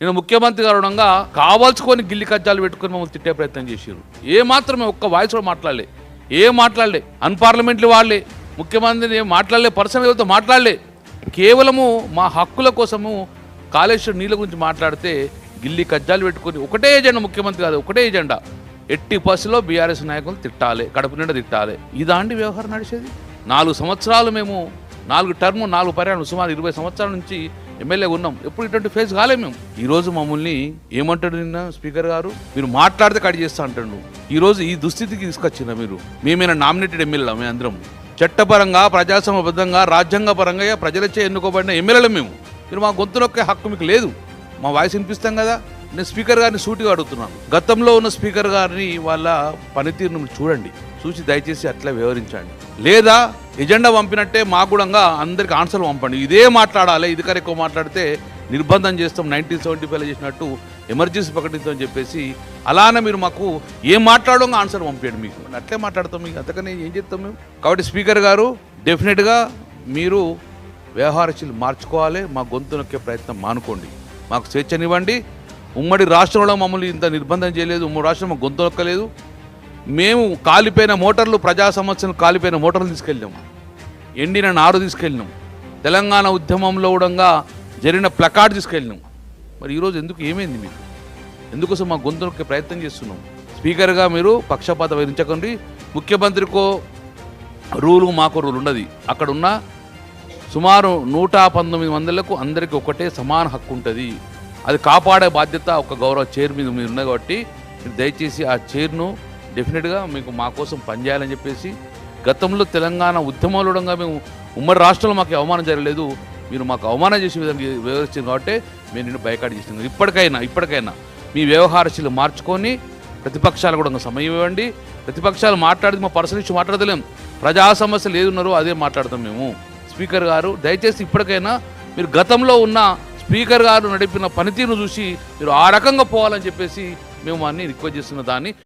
నేను ముఖ్యమంత్రి గారు ఉండగా కావాల్సుకొని గిల్లి కజ్జాలు పెట్టుకొని మమ్మల్ని తిట్టే ప్రయత్నం చేశారు ఏ మాత్రమే ఒక్క వాయిస్ కూడా మాట్లాడలే. ఏ మాట్లాడలే. అన్పార్లమెంట్లు వాళ్ళే ముఖ్యమంత్రిని ఏం మాట్లాడలే పర్సనల్ ఎవరితో మాట్లాడలే. కేవలము మా హక్కుల కోసము కాళేశ్వరం నీళ్ళ గురించి మాట్లాడితే గిల్లి కజ్జాలు పెట్టుకొని ఒకటే ఎజెండా ముఖ్యమంత్రి కాదు ఒకటే ఎజెండా ఎట్టి బస్సులో బీఆర్ఎస్ నాయకులు తిట్టాలి కడుపు నిండా తిట్టాలి. ఇదాంటి వ్యవహారం నడిచేది. నాలుగు సంవత్సరాలు మేము నాలుగు టర్మ్ నాలుగు పర్యాలు సుమారు ఇరవై సంవత్సరాల నుంచి ఎమ్మెల్యే ఉన్నాం. ఎప్పుడు ఇటువంటి ఫేస్ కాలే మేము. ఈరోజు మమ్మల్ని ఏమంటాడు నిన్న స్పీకర్ గారు? మీరు మాట్లాడితే కట్ చేస్తా అంటాడు. ఈరోజు ఈ దుస్థితికి తీసుకొచ్చిన మీరు? మేమైనా నామినేటెడ్ ఎమ్మెల్యే మేము అందరం? చట్టపరంగా ప్రజాస్వామ్యబద్ధంగా రాజ్యాంగపరంగా ప్రజలచే ఎన్నుకోబడిన ఎమ్మెల్యేలు మేము. మీరు మా గొంతు నొక్కే హక్కు మీకు లేదు. మా వాయిస్ వినిపిస్తాం కదా? నేను స్పీకర్ గారిని సూటిగా అడుగుతున్నాను గతంలో ఉన్న స్పీకర్ గారిని వాళ్ళ పనితీరును చూడండి. చూసి దయచేసి అట్లా వివరించండి లేదా ఎజెండా పంపినట్టే మా కూడా అందరికి ఆన్సర్లు పంపండి. ఇదే మాట్లాడాలి ఇది కరెక్ట్ ఎక్కువ మాట్లాడితే నిర్బంధం చేస్తాం నైన్టీన్ సెవెంటీ ఫైవ్లో చేసినట్టు ఎమర్జెన్సీ ప్రకటించమని చెప్పేసి అలానే మీరు మాకు ఏం మాట్లాడడం ఆన్సర్ పంపించండి మీకు. అట్లే మాట్లాడతాం మీకు అంతకనే ఏం చెప్తాం మేము? కాబట్టి స్పీకర్ గారు డెఫినెట్గా మీరు వ్యవహారశీలు మార్చుకోవాలి మా గొంతు నొక్కే ప్రయత్నం మానుకోండి. మాకు స్వేచ్ఛనివ్వండి. ఉమ్మడి రాష్ట్రంలో మమ్మల్ని ఇంత నిర్బంధం చేయలేదు ఉమ్మడి రాష్ట్రం మాకు గొంతు నొక్కలేదు. మేము కాలిపోయిన మోటార్లు ప్రజా సమస్యలు కాలిపోయిన మోటార్లు తీసుకెళ్ళాము ఎండిన నారు తీసుకెళ్ళినాం. తెలంగాణ ఉద్యమంలో కూడా జరిగిన ప్లకార్డ్ తీసుకెళ్ళినాం. మరి ఈరోజు ఎందుకు ఏమైంది మీకు? ఎందుకోసం మా గొంతు నొక్కే ప్రయత్నం చేస్తున్నాం? స్పీకర్గా మీరు పక్షపాత వహించకండి. ముఖ్యమంత్రికో రూలు మాకు రూల్ ఉండదు. అక్కడ ఉన్న సుమారు నూట పంతొమ్మిది మందిలకు అందరికీ ఒకటే సమాన హక్కు ఉంటుంది. అది కాపాడే బాధ్యత ఒక గౌరవ చైర్ మీద మీరు ఉన్నది కాబట్టి దయచేసి ఆ చైర్ను డెఫినెట్గా మీకు మా కోసం పనిచేయాలని చెప్పేసి గతంలో తెలంగాణ ఉద్యమాలుడంగా మేము ఉమ్మడి రాష్ట్రంలో మాకు అవమానం జరగలేదు. మీరు మాకు అవమానం చేసే విధంగా వివరించింది కాబట్టి మేము నిన్ను బయకాడి చేసింది ఇప్పటికైనా ఇప్పటికైనా మీ వ్యవహారశీలు మార్చుకొని ప్రతిపక్షాలు కూడా సమయం ఇవ్వండి. ప్రతిపక్షాలు మాట్లాడితే మా పర్సన్ ఇచ్చి మాట్లాడలేం ప్రజా సమస్యలు ఏదున్నారో అదే మాట్లాడతాం మేము. స్పీకర్ గారు దయచేసి ఇప్పటికైనా మీరు గతంలో ఉన్న స్పీకర్ గారు నడిపిన పనితీరును చూసి మీరు ఆ రకంగా పోవాలని చెప్పేసి మేము అన్ని రిక్వెస్ట్ చేస్తున్న దాన్ని